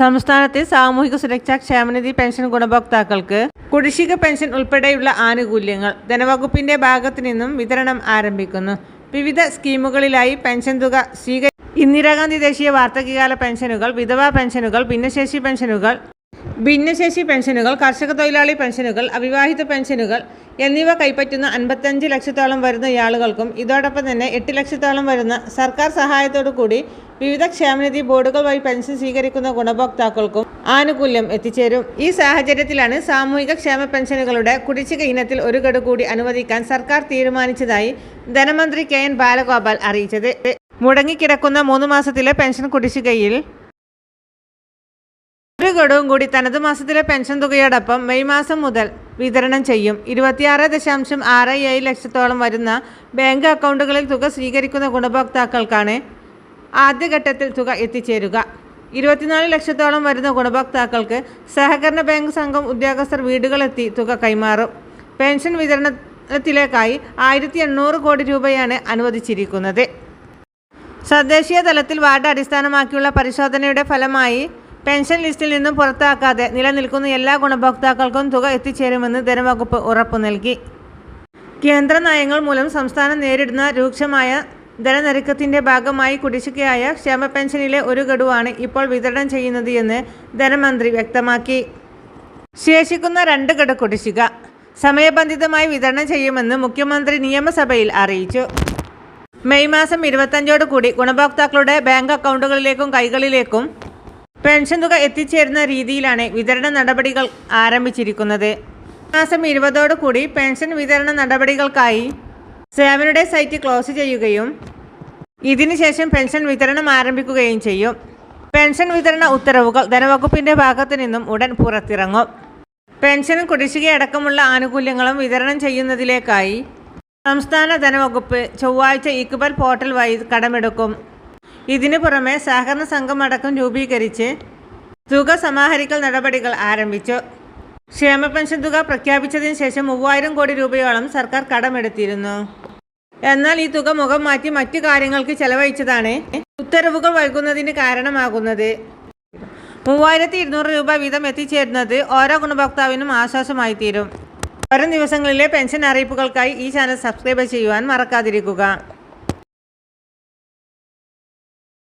സംസ്ഥാനത്തെ സാമൂഹിക സുരക്ഷാ ക്ഷേമനിധി പെൻഷൻ ഗുണഭോക്താക്കൾക്ക് കുടിശ്ശിക പെൻഷൻ ഉൾപ്പെടെയുള്ള ആനുകൂല്യങ്ങൾ ധനവകുപ്പിന്റെ ഭാഗത്തു നിന്നും വിതരണം ആരംഭിക്കുന്നു. വിവിധ സ്കീമുകളിലായി പെൻഷൻ തുക സ്വീകരി ഇന്ദിരാഗാന്ധി ദേശീയ വാർദ്ധക്യകാല പെൻഷനുകൾ വിധവാ പെൻഷനുകൾ ഭിന്നശേഷി പെൻഷനുകൾ ഭിന്നശേഷി പെൻഷനുകൾ കർഷക തൊഴിലാളി പെൻഷനുകൾ അവിവാഹിത പെൻഷനുകൾ എന്നിവ കൈപ്പറ്റുന്ന അൻപത്തഞ്ച് ലക്ഷത്തോളം വരുന്ന ഇയാളുകൾക്കും ഇതോടൊപ്പം തന്നെ എട്ട് ലക്ഷത്തോളം വരുന്ന സർക്കാർ സഹായത്തോടു കൂടി വിവിധ ക്ഷേമനിധി ബോർഡുകൾ വഴി പെൻഷൻ സ്വീകരിക്കുന്ന ഗുണഭോക്താക്കൾക്കും ആനുകൂല്യം എത്തിച്ചേരും. ഈ സാഹചര്യത്തിലാണ് സാമൂഹിക ക്ഷേമ പെൻഷനുകളുടെ കുടിശ്ശിക ഇനത്തിൽ ഒരു ഗഡു കൂടി അനുവദിക്കാൻ സർക്കാർ തീരുമാനിച്ചതായി ധനമന്ത്രി കെ എൻ ബാലഗോപാൽ അറിയിച്ചത്. മുടങ്ങിക്കിടക്കുന്ന മൂന്ന് മാസത്തിലെ പെൻഷൻ കുടിശ്ശികയിൽ ഒരു ഘടവും കൂടി തനത് മാസത്തിലെ പെൻഷൻ തുകയോടൊപ്പം മെയ് മാസം മുതൽ വിതരണം ചെയ്യും. ഇരുപത്തിയാറ് ദശാംശം ആറ് ഏഴ് ലക്ഷത്തോളം വരുന്ന ബാങ്ക് അക്കൗണ്ടുകളിൽ തുക സ്വീകരിക്കുന്ന ഗുണഭോക്താക്കൾക്കാണ് ആദ്യഘട്ടത്തിൽ തുക എത്തിച്ചേരുക. ഇരുപത്തിനാല് ലക്ഷത്തോളം വരുന്ന ഗുണഭോക്താക്കൾക്ക് സഹകരണ ബാങ്ക് സംഘം ഉദ്യോഗസ്ഥർ വീടുകളെത്തി തുക കൈമാറും. പെൻഷൻ വിതരണത്തിലേക്കായി ആയിരത്തി എണ്ണൂറ് കോടി രൂപയാണ് അനുവദിച്ചിരിക്കുന്നത്. തദ്ദേശീയ തലത്തിൽ വാർഡ് അടിസ്ഥാനമാക്കിയുള്ള പരിശോധനയുടെ ഫലമായി പെൻഷൻ ലിസ്റ്റിൽ നിന്നും പുറത്താക്കാതെ നിലനിൽക്കുന്ന എല്ലാ ഗുണഭോക്താക്കൾക്കും തുക എത്തിച്ചേരുമെന്ന് ധനവകുപ്പ് ഉറപ്പു നൽകി. കേന്ദ്ര നയങ്ങൾ മൂലം സംസ്ഥാനം നേരിടുന്ന രൂക്ഷമായ ധനനരുക്കത്തിന്റെ ഭാഗമായി കുടിശ്ശികയായ ക്ഷേമ പെൻഷനിലെ ഒരു ഗഡുവാണ് ഇപ്പോൾ വിതരണം ചെയ്യുന്നത് എന്ന് ധനമന്ത്രി വ്യക്തമാക്കി. ശേഷിക്കുന്ന രണ്ട് ഗഡു കുടിശ്ശിക സമയബന്ധിതമായി വിതരണം ചെയ്യുമെന്ന് മുഖ്യമന്ത്രി നിയമസഭയിൽ അറിയിച്ചു. മെയ് മാസം ഇരുപത്തഞ്ചോട് കൂടി ഗുണഭോക്താക്കളുടെ ബാങ്ക് അക്കൗണ്ടുകളിലേക്കും കൈകളിലേക്കും പെൻഷൻ തുക എത്തിച്ചേരുന്ന രീതിയിലാണ് വിതരണ നടപടികൾ ആരംഭിച്ചിരിക്കുന്നത്. മാസം ഇരുപതോടു കൂടി പെൻഷൻ വിതരണ നടപടികൾക്കായി സേവനയുടെ സൈറ്റ് ക്ലോസ് ചെയ്യുകയും ഇതിനുശേഷം പെൻഷൻ വിതരണം ആരംഭിക്കുകയും ചെയ്യും. പെൻഷൻ വിതരണ ഉത്തരവുകൾ ധനവകുപ്പിന്റെ ഭാഗത്തു നിന്നും ഉടൻ പുറത്തിറങ്ങും. പെൻഷനും കുടിശ്ശികയടക്കമുള്ള ആനുകൂല്യങ്ങളും വിതരണം ചെയ്യുന്നതിലേക്കായി സംസ്ഥാന ധനവകുപ്പ് ചൊവ്വാഴ്ച ഇക്ബൽ പോർട്ടൽ വഴി കടമെടുക്കും. ഇതിനു പുറമെ സഹകരണ സംഘം അടക്കം രൂപീകരിച്ച് തുക സമാഹരിക്കൽ നടപടികൾ ആരംഭിച്ചു. ക്ഷേമ പെൻഷൻ തുക പ്രഖ്യാപിച്ചതിന് ശേഷം മൂവായിരം കോടി രൂപയോളം സർക്കാർ കടമെടുത്തിരുന്നു. എന്നാൽ ഈ തുക മുഖം മാറ്റി മറ്റു കാര്യങ്ങൾക്ക് ചെലവഴിച്ചതാണ് ഉത്തരവുകൾ വൈകുന്നതിന് കാരണമാകുന്നത്. മൂവായിരത്തി ഇരുന്നൂറ് രൂപ വീതം എത്തിച്ചേരുന്നത് ഓരോ ഗുണഭോക്താവിനും ആശ്വാസമായി തീരും വരും ദിവസങ്ങളിലെ പെൻഷൻ അറിയിപ്പുകൾക്കായി ഈ ചാനൽ സബ്സ്ക്രൈബ് ചെയ്യുവാൻ മറക്കാതിരിക്കുക.